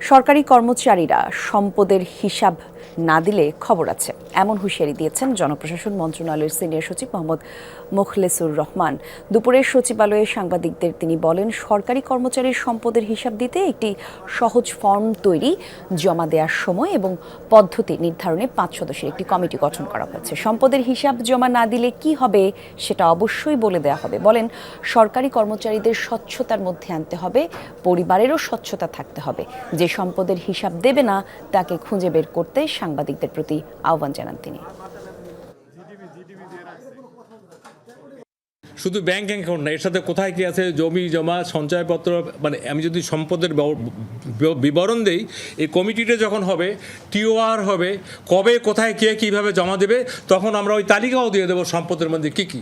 সরকারি কর্মচারীরা সম্পদের হিসাব না দিলে খবর আছে। এমন হুঁশিয়ারি দিয়েছেন জনপ্রশাসন মন্ত্রণালয়ের সিনিয়র সচিব মোহাম্মদ মুখলেসুর রহমান। দুপুরে সচিবালয়ে সাংবাদিকদের তিনি বলেন, সরকারি কর্মচারীর সম্পদের হিসাব দিতে একটি সহজ ফর্ম তৈরি, জমা দেওয়ার সময় এবং পদ্ধতি নির্ধারণে পাঁচ সদস্যের একটি কমিটি গঠন করা হয়েছে। সম্পদের হিসাব জমা না দিলে কি হবে সেটা অবশ্যই বলে দেওয়া হবে। বলেন, সরকারি কর্মচারীদের স্বচ্ছতার মধ্যে আনতে হবে, পরিবারেরও স্বচ্ছতা থাকতে হবে। যে সম্পদের হিসাব দেবে না, তাকে খুঁজে বের করতে সাংবাদিকদের প্রতি আহ্বান জানান তিনি। শুধু ব্যাংক অ্যাকাউন্ট না, এর সাথে কোথায় কি আছে? জমি, জমা, সঞ্চয়পত্র মানে আমি যদি সম্পদের বিবরণ দেই, এই কমিটিটা যখন হবে, টিওআর হবে, কবে, কোথায়, কে, কীভাবে জমা দেবে, তখন আমরা ওই তালিকাও দিয়ে দেবো সম্পদের মধ্যে কী কী।